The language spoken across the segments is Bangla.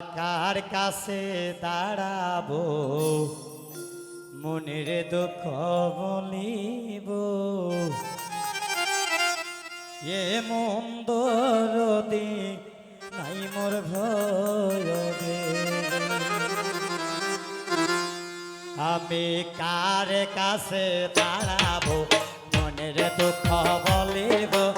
কার কাছে দাঁড়াবো? মনের দুঃখ বলিব। এ মন্দর নাই মোর ভয়ে আমি কার কাছে দাঁড়াবো? মনের দুঃখ বলিব।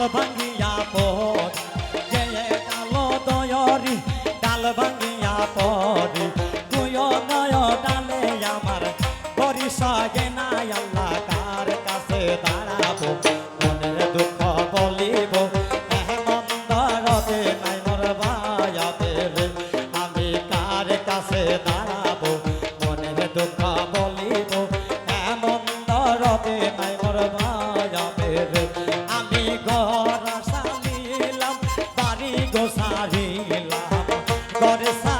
ডাল ভাঙ্গিয়া পদ যে কালো দয়রি ডাল ভাঙ্গিয়া পদ Agora essa